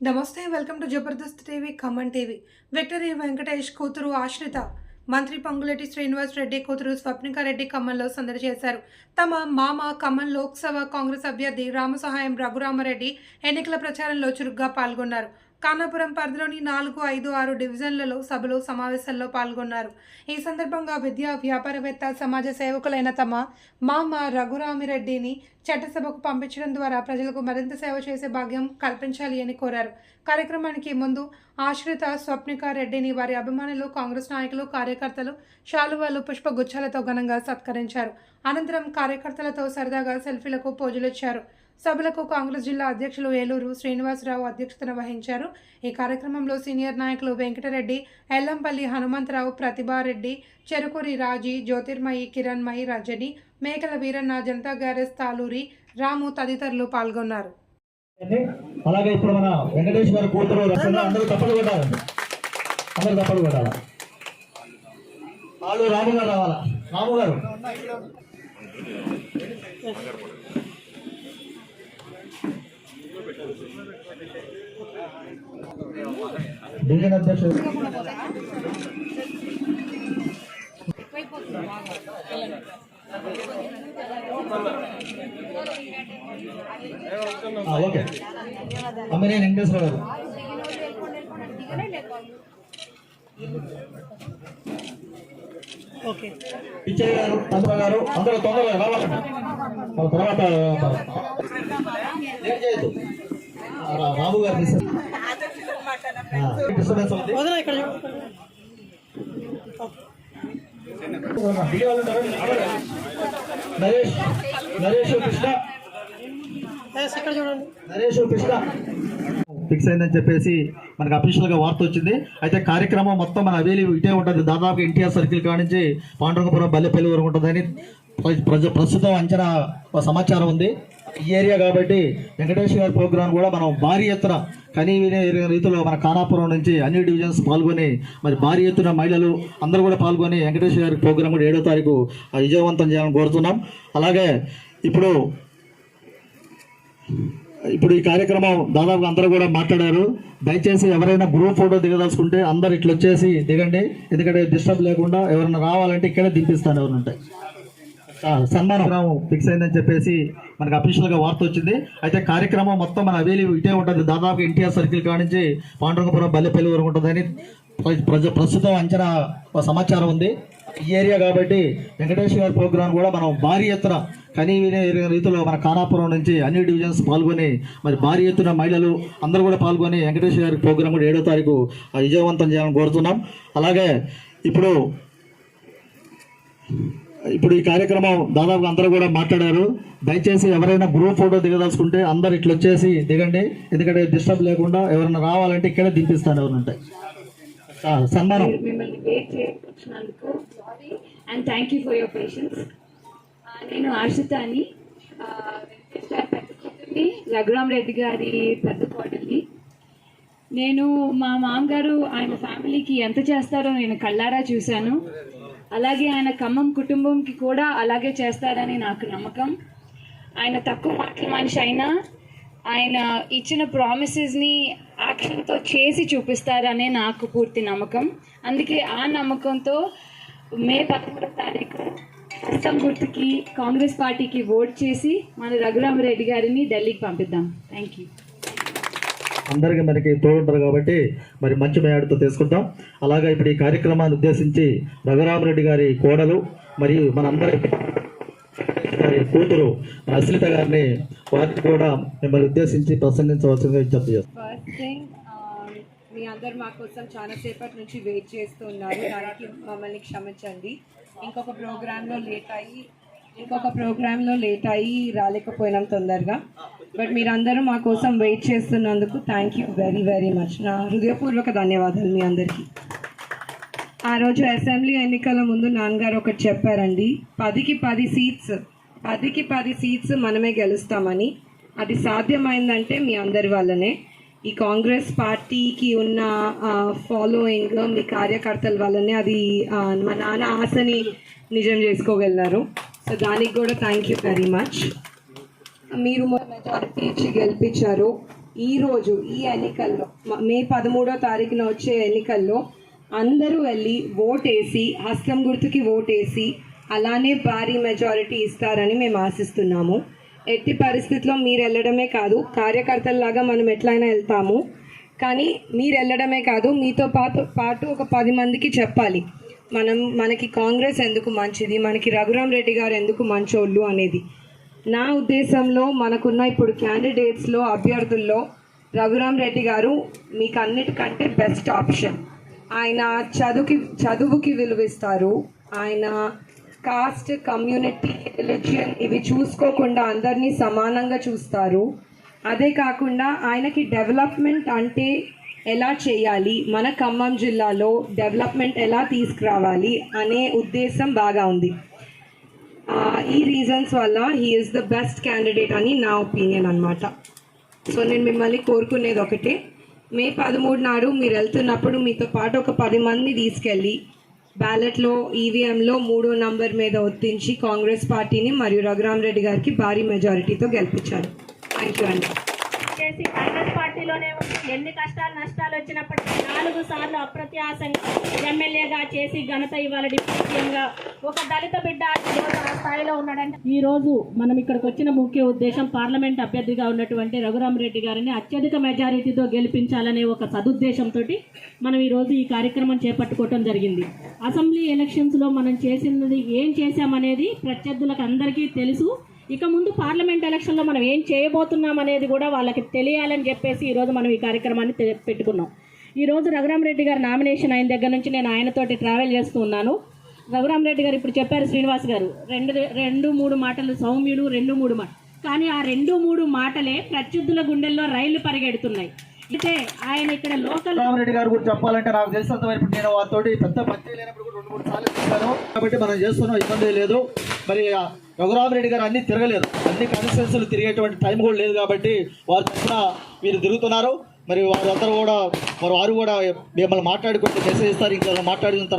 నమస్తే welcome to Jabardasth TV Khammam TV. Victory Venkatesh కూతురు ఆశ్రిత మంత్రి పొంగులేటి శ్రీనివాస్ రెడ్డి కూతురు స్వప్నికారెడ్డి ఖమ్మంలో సందడి చేశారు. తమ మామ ఖమ్మం లోక్సభ కాంగ్రెస్ అభ్యర్థి రామసహాయం రఘురామరెడ్డి ఎన్నికల ప్రచారంలో చురుగ్గా పాల్గొన్నారు. కానాపురం పరిధిలోని నాలుగు ఐదు ఆరు డివిజన్లలో సభలు సమావేశాల్లో పాల్గొన్నారు. ఈ సందర్భంగా విద్యా వ్యాపారవేత్త సమాజ సేవకులైన తమ మామ రఘురామిరెడ్డిని చట్టసభకు పంపించడం ద్వారా ప్రజలకు మరింత సేవ చేసే భాగ్యం కల్పించాలి అని కోరారు. కార్యక్రమానికి ముందు ఆశ్రిత స్వప్నిక రెడ్డిని వారి అభిమానులు కాంగ్రెస్ నాయకులు కార్యకర్తలు శాలువాలు పుష్పగుచ్చాలతో ఘనంగా సత్కరించారు. అనంతరం కార్యకర్తలతో సరదాగా సెల్ఫీలకు పోజులిచ్చారు. సభలకు కాంగ్రెస్ జిల్లా అధ్యక్షులు ఏలూరు శ్రీనివాసరావు అధ్యక్షతన వహించారు. ఈ కార్యక్రమంలో సీనియర్ నాయకులు వెంకటరెడ్డి ఎల్లంపల్లి హనుమంతరావు ప్రతిభారెడ్డి చెరుకూరి రాజీ జ్యోతిర్మయి కిరణ్మయి రజని మేకల వీరన్న జనతా గ్యారేజ్ తాలూరి రాము తదితరులు పాల్గొన్నారు. అలాగే ఇప్పుడు మన వెంకటేష్ గారి కూతురు అందరూ తప్పలు కొట్టాలండి అందరూ తప్పలు కొట్టాలి. వాళ్ళు రాము గారు రావాలా? రాము గారు. డివిజన్ అధ్యక్షుడు. ఆ, ఓకే. అమ్మినేని వెంకటేశ్వర గారు. పిచ్చయ్య గారు చంద్ర గారు అందరూ తొందరగా రావాలండి మన తర్వాత రాము గారు? నరేష్ నరేష్ కృష్ణ. నరేష్ కృష్ణ. ఫిక్స్ అయిందని చెప్పేసి మనకు అఫీషియల్గా వార్త వచ్చింది. అయితే కార్యక్రమం మొత్తం మన అవేలి ఇటే ఉంటుంది. దాదాపు ఎన్టీఆర్ సర్కిల్ కాడ నుంచి పాండురంగపురం బల్లెపల్లి వరకు ఉంటుందని ప్ర- ప్రజ- ప్రస్తుతం అంచనా ఒక సమాచారం ఉంది. ఏరియా కాబట్టి వెంకటేశ్వర గారి ప్రోగ్రాం కూడా మనం భారీ ఎత్తున కనీ వినే రీతిలో మన ఖానాపురం నుంచి అన్ని డివిజన్స్ పాల్గొని మరి భారీ ఎత్తున మహిళలు అందరూ కూడా పాల్గొని వెంకటేశ్వర గారి ప్రోగ్రాం కూడా ఏడో తారీఖు విజయవంతం చేయాలని కోరుతున్నాం. అలాగే ఇప్పుడు ఇప్పుడు ఈ కార్యక్రమం దాదాపు అందరూ కూడా మాట్లాడారు. దయచేసి ఎవరైనా గ్రూప్ ఫోటో దిగదలుచుకుంటే అందరు ఇట్లా వచ్చేసి దిగండి. ఎందుకంటే డిస్టర్బ్ లేకుండా ఎవరైనా రావాలంటే ఇక్కడే దింపిస్తాను ఎవరు ఉంటాయి సన్మానం ఫిక్స్ అయిందని చెప్పేసి మనకు అఫీషియల్గా వార్త వచ్చింది. అయితే కార్యక్రమం మొత్తం మన అవేలి ఇటే ఉంటుంది. దాదాపు ఎన్టీఆర్ సర్కిల్ కాడ నుంచి పాండురంగపురం బల్లెపల్లి వరకు ఉంటుందని ప్ర- ప్రజ- ప్రస్తుతం అంచనా సమాచారం ఉంది. ఈ ఏరియా కాబట్టి వెంకటేశ్వర గారి ప్రోగ్రాం కూడా మనం భారీ ఎత్తున కనీ వినే రీతిలో మన ఖానాపురం నుంచి అన్ని డివిజన్స్ పాల్గొని మరి భారీ ఎత్తున మహిళలు అందరూ కూడా పాల్గొని వెంకటేశ్వర గారి ప్రోగ్రాం కూడా ఏడో తారీఖు ఆ, విజయవంతం చేయాలని కోరుతున్నాం. అలాగే ఇప్పుడు ఇప్పుడు ఈ కార్యక్రమం దాదాపు అందరూ కూడా మాట్లాడారు. దయచేసి ఎవరైనా గ్రూప్ ఫోటో దిగదలుచుకుంటే అందరు ఇట్లా వచ్చేసి దిగండి. ఎందుకంటే డిస్టర్బ్ లేకుండా ఎవరైనా రావాలంటే ఇక్కడే దింపిస్తాను ఎవరుంటే. సన్మానం. And thank you for your patience నేను ఆర్షిత అని గారి పెద్ద రఘురామ్ రెడ్డి గారి పెద్ద కోడల్ని. నేను మా మామగారు ఆయన ఫ్యామిలీకి ఎంత చేస్తారో నేను కళ్ళారా చూశాను. అలాగే ఆయన ఖమ్మం కుటుంబంకి కూడా అలాగే చేస్తారని నాకు నమ్మకం. ఆయన తక్కువ మాటల మనిషి అయినా ఆయన ఇచ్చిన ప్రామిసెస్ని యాక్షన్తో చేసి చూపిస్తారనే నాకు పూర్తి నమ్మకం. అందుకే ఆ నమ్మకంతో మే పదమూడో తారీఖు హస్తం గుర్తుకి కాంగ్రెస్ పార్టీకి ఓట్ చేసి మన రఘురామరెడ్డి గారిని ఢిల్లీకి పంపిద్దాం. థ్యాంక్ యూ అందరికీ మనకి తోడుంటారు కాబట్టి మరి మంచి మేయాడుతో తీసుకుంటాం అలాగే ఇప్పుడు ఈ కార్యక్రమాన్ని ఉద్దేశించి రఘురామరెడ్డి గారి కోడలు మరియు మనందరి గారి కూతురు అశ్లిత గారిని వారిని కూడా మిమ్మల్ని ఉద్దేశించి ప్రసంగించవలసిందిగా విజ్ఞప్తి చేస్తాం uh, మీ అందరు మా కోసం చాలా సేపటి నుంచి వెయిట్ చేస్తున్నారు దానికి మమ్మల్ని క్షమించండి. ఇంకొక ప్రోగ్రాంలో లేట్ అయ్యి ఇంకొక ప్రోగ్రాంలో లేట్ అయ్యి రాలేకపోయినాం తొందరగా. బట్ మీరందరూ మా కోసం వెయిట్ చేస్తున్నందుకు thank you very very much నా హృదయపూర్వక ధన్యవాదాలు మీ అందరికీ. ఆ రోజు అసెంబ్లీ ఎన్నికల ముందు నాన్నగారు ఒకటి చెప్పారండి పదికి పది సీట్స్ పదికి పది సీట్స్ మనమే గెలుస్తామని. అది సాధ్యమైందంటే మీ అందరి వల్లనే. ఈ కాంగ్రెస్ పార్టీకి ఉన్న ఫాలోయింగ్ మీ కార్యకర్తల వల్లనే అది మా నాన్న ఆశని నిజం చేసుకోగలిగినారు. సో దానికి కూడా థ్యాంక్ యూ వెరీ మచ్ మీరు మెజారిటీ ఇచ్చి గెలిపించారు. ఈ రోజు ఈ ఎన్నికల్లో మే పదమూడో తారీఖున వచ్చే ఎన్నికల్లో అందరూ వెళ్ళి ఓటేసి హస్తం గుర్తుకి ఓటేసి అలానే భారీ మెజారిటీ ఇస్తారని మేము ఆశిస్తున్నాము. ఎట్టి పరిస్థితిలో మీరు వెళ్ళడమే కాదు కార్యకర్తల్లాగా మనం ఎట్లయినా వెళ్తాము. కానీ మీరు వెళ్ళడమే కాదు మీతో పాటు పాటు ఒక పది మందికి చెప్పాలి. మనం మనకి కాంగ్రెస్ ఎందుకు మంచిది? మనకి రఘురామ్ రెడ్డి గారు ఎందుకు మంచోళ్ళు అనేది. నా ఉద్దేశంలో మనకున్న ఇప్పుడు క్యాండిడేట్స్లో అభ్యర్థుల్లో రఘురామ్ రెడ్డి గారు మీకు అన్నిటికంటే బెస్ట్ ఆప్షన్ ఆయన చదువుకి చదువుకి విలువిస్తారు ఆయన కాస్ట్ కమ్యూనిటీ రిలీజియన్ ఇవి చూసుకోకుండా అందరినీ సమానంగా చూస్తారు. అదే కాకుండా ఆయనకి డెవలప్మెంట్ అంటే ఎలా చేయాలి? మన ఖమ్మం జిల్లాలో డెవలప్మెంట్ ఎలా తీసుకురావాలి అనే ఉద్దేశం బాగా ఉంది. ఈ రీజన్స్ వల్ల he is the best candidate అని నా ఒపీనియన్ అనమాట సో నేను మిమ్మల్ని కోరుకునేది ఒకటే. మే పదమూడు నాడు మీరు వెళ్తున్నప్పుడు మీతో పాటు ఒక పది మంది తీసుకెళ్ళి బ్యాలెట్లో ఈవీఎంలో మూడో నంబర్ మీద ఒత్తించి కాంగ్రెస్ పార్టీని మరియు రఘురామ్ రెడ్డి గారికి భారీ మెజారిటీతో గెలిపించారు. థ్యాంక్ యూ అండి చేసి కాంగ్రెస్ పార్టీలోనే ఎన్ని కష్టాలు నష్టాలు వచ్చినప్పటికీ నాలుగు సార్లు అప్రత్యాశంగా ఎమ్మెల్యేగా చేసి ఘనత ఇవాళ డిప్యూటీ సీఎంగా ఒక దళిత బిడ్డ ఈరోజు ఆ స్థాయిలో ఉన్నాడంటే ఈ రోజు మనం ఇక్కడికి వచ్చిన ముఖ్య ఉద్దేశం పార్లమెంట్ అభ్యర్థిగా ఉన్నటువంటి రఘురామ్ రెడ్డి గారిని అత్యధిక మెజారిటీతో గెలిపించాలనే ఒక సదుద్దేశంతో మనం ఈ రోజు ఈ కార్యక్రమం చేపట్టుకోవటం జరిగింది. అసెంబ్లీ ఎలక్షన్స్లో మనం చేసినది ఏం చేశామనేది ప్రత్యర్థులకు అందరికీ తెలుసు. ఇక ముందు పార్లమెంట్ ఎలక్షన్లో మనం ఏం చేయబోతున్నాం అనేది కూడా వాళ్ళకి తెలియాలని చెప్పేసి ఈరోజు మనం ఈ కార్యక్రమాన్ని పెట్టుకున్నాం. ఈరోజు రఘురామ్ రెడ్డి గారు నామినేషన్ అయిన దగ్గర నుంచి నేను ఆయనతోటి ట్రావెల్ చేస్తూ ఉన్నాను. రఘురామ్ రెడ్డి గారు ఇప్పుడు చెప్పారు శ్రీనివాస్ గారు రెండు రెండు మూడు మాటలు సౌమ్యులు రెండు మూడు మాట కానీ ఆ రెండు మూడు మాటలే ప్రత్యర్థుల గుండెల్లో రైళ్ళు పరిగెడుతున్నాయి. అయితే ఆయన ఇక్కడ లోకల్ రామరెడ్డి గారు గురించి చెప్పాలంటే నాకు తెలిసినంత వరకు నేను వారితోటి పెద్ద పరిచయం లేనప్పుడు కూడా రెండు మూడు సార్లు చెప్పాను. కాబట్టి మనం చేస్తున్నాం ఇబ్బంది లేదు. మరి రఘురామరెడ్డి గారు అన్ని తిరగలేదు. అన్ని కాన్స్టిట్యూన్సీలు తిరిగేటువంటి టైం కూడా లేదు కాబట్టి వారి తరఫున మీరు తిరుగుతున్నారు. మరి వారందరూ కూడా మరి వారు కూడా మిమ్మల్ని మాట్లాడుకుంటే మెసేజ్ ఇస్తారు. ఇంకా మాట్లాడిన తర్వాత